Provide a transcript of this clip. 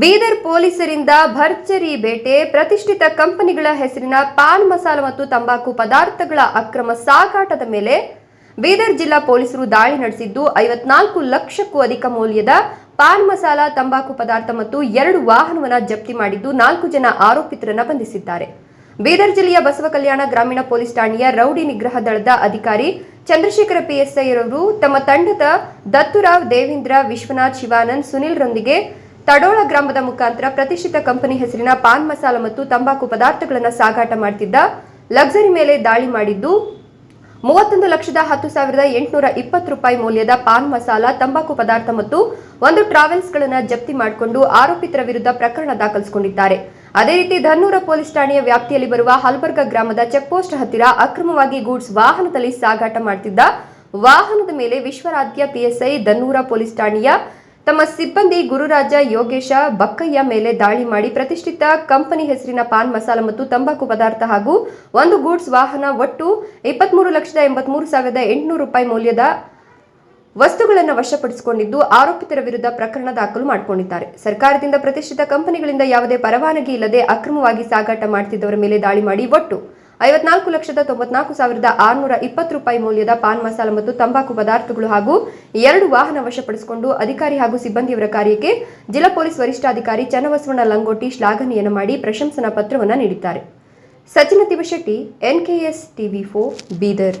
ಬೀದರ್ ಪೊಲೀಸರಿಂದ ಭರ್ಜರಿ ಬೇಟೆ, ಪ್ರತಿಷ್ಠಿತ ಕಂಪನಿಗಳ ಹೆಸರಿನ ಪಾನ್ ಮಸಾಲ ಮತ್ತು ತಂಬಾಕು ಪದಾರ್ಥಗಳ ಅಕ್ರಮ ಸಾಗಾಟದ ಮೇಲೆ ಬೀದರ್ ಜಿಲ್ಲಾ ಪೊಲೀಸರು ದಾಳಿ ನಡೆಸಿದ್ದು, ಐವತ್ನಾಲ್ಕು ಲಕ್ಷಕ್ಕೂ ಅಧಿಕ ಮೌಲ್ಯದ ಪಾನ್ ಮಸಾಲ, ತಂಬಾಕು ಪದಾರ್ಥ ಮತ್ತು ಎರಡು ವಾಹನವನ್ನ ಜಪ್ತಿ ಮಾಡಿದ್ದು ನಾಲ್ಕು ಜನ ಆರೋಪಿತರನ್ನು ಬಂಧಿಸಿದ್ದಾರೆ. ಬೀದರ್ ಜಿಲ್ಲೆಯ ಬಸವ ಕಲ್ಯಾಣ ಗ್ರಾಮೀಣ ಪೊಲೀಸ್ ಠಾಣೆಯ ರೌಡಿ ನಿಗ್ರಹ ದಳದ ಅಧಿಕಾರಿ ಚಂದ್ರಶೇಖರ ಪಿಎಸ್ಐ ರವರು ತಮ್ಮ ತಂಡದ ದತ್ತುರಾವ್ ದೇವೇಂದ್ರ ವಿಶ್ವನಾಥ್ ಶಿವಾನಂದ್ ಸುನಿಲ್ರೊಂದಿಗೆ ತಡೋಳ ಗ್ರಾಮದ ಮುಖಾಂತರ ಪ್ರತಿಷ್ಠಿತ ಕಂಪನಿ ಹೆಸರಿನ ಪಾನ್ ಮಸಾಲ ಮತ್ತು ತಂಬಾಕು ಪದಾರ್ಥಗಳನ್ನು ಸಾಗಾಟ ಮಾಡ್ತಿದ್ದ ಲಕ್ಸರಿ ಮೇಲೆ ದಾಳಿ ಮಾಡಿದ್ದು, ಮೂವತ್ತೊಂದು ಲಕ್ಷದ ಹತ್ತು ಸಾವಿರದ ಎಂಟುನೂರ ಇಪ್ಪತ್ತು ರೂಪಾಯಿ ಮೌಲ್ಯದ ಪಾನ್ ಮಸಾಲ, ತಂಬಾಕು ಪದಾರ್ಥ ಮತ್ತು ಒಂದು ಟ್ರಾವೆಲ್ಸ್ಗಳನ್ನು ಜಪ್ತಿ ಮಾಡಿಕೊಂಡು ಆರೋಪಿತರ ವಿರುದ್ಧ ಪ್ರಕರಣ ದಾಖಲಿಸಿಕೊಂಡಿದ್ದಾರೆ. ಅದೇ ರೀತಿ ಧನ್ನೂರ ಪೊಲೀಸ್ ಠಾಣೆಯ ವ್ಯಾಪ್ತಿಯಲ್ಲಿ ಬರುವ ಹಲ್ಬರ್ಗ ಗ್ರಾಮದ ಚೆಕ್ಪೋಸ್ಟ್ ಹತ್ತಿರ ಅಕ್ರಮವಾಗಿ ಗೂಡ್ಸ್ ವಾಹನದಲ್ಲಿ ಸಾಗಾಟ ಮಾಡ್ತಿದ್ದ ವಾಹನದ ಮೇಲೆ ವಿಶ್ವರಾಧ್ಯ ಪಿಎಸ್ಐ ಧನ್ನೂರ ಪೊಲೀಸ್ ಠಾಣೆಯ ತಮ್ಮ ಸಿಬ್ಬಂದಿ ಗುರುರಾಜ ಯೋಗೇಶ ಬಕ್ಕಯ್ಯ ಮೇಲೆ ದಾಳಿ ಮಾಡಿ ಪ್ರತಿಷ್ಠಿತ ಕಂಪನಿ ಹೆಸರಿನ ಪಾನ್ ಮಸಾಲ ಮತ್ತು ತಂಬಾಕು ಪದಾರ್ಥ ಹಾಗೂ ಒಂದು ಗೂಡ್ಸ್ ವಾಹನ ಒಟ್ಟು ಇಪ್ಪತ್ಮೂರು ಲಕ್ಷದ ಎಂಬತ್ಮೂರು ಸಾವಿರದ ಎಂಟುನೂರು ರೂಪಾಯಿ ಮೌಲ್ಯದ ವಸ್ತುಗಳನ್ನು ವಶಪಡಿಸಿಕೊಂಡಿದ್ದು ಆರೋಪಿತರ ವಿರುದ್ಧ ಪ್ರಕರಣ ದಾಖಲು ಮಾಡಿಕೊಂಡಿದ್ದಾರೆ. ಸರ್ಕಾರದಿಂದ ಪ್ರತಿಷ್ಠಿತ ಕಂಪನಿಗಳಿಂದ ಯಾವುದೇ ಪರವಾನಗಿ ಇಲ್ಲದೆ ಅಕ್ರಮವಾಗಿ ಸಾಗಾಟ ಮಾಡುತ್ತಿದ್ದವರ ಮೇಲೆ ದಾಳಿ ಮಾಡಿ ಒಟ್ಟು ಐವತ್ನಾಲ್ಕು ಲಕ್ಷದ ತೊಂಬತ್ನಾಲ್ಕು ಸಾವಿರದ ಆರುನೂರ ಇಪ್ಪತ್ತು ರೂಪಾಯಿ ಮೌಲ್ಯದ ಪಾನ್ ಮಸಾಲ ಮತ್ತು ತಂಬಾಕು ಪದಾರ್ಥಗಳು ಹಾಗೂ ಎರಡು ವಾಹನ ವಶಪಡಿಸಿಕೊಂಡು ಅಧಿಕಾರಿ ಹಾಗೂ ಸಿಬ್ಬಂದಿಯವರ ಕಾರ್ಯಕ್ಕೆ ಜಿಲ್ಲಾ ಪೊಲೀಸ್ ವರಿಷ್ಠಾಧಿಕಾರಿ ಚನ್ನಬಸವಣ್ಣ ಲಂಗೋಟಿ ಶ್ಲಾಘನೆಯನ್ನು ಮಾಡಿ ಪ್ರಶಂಸನಾ ಪತ್ರವನ್ನು ನೀಡಿದ್ದಾರೆ. Sachin Tivashetti NKS TV four, Bidar.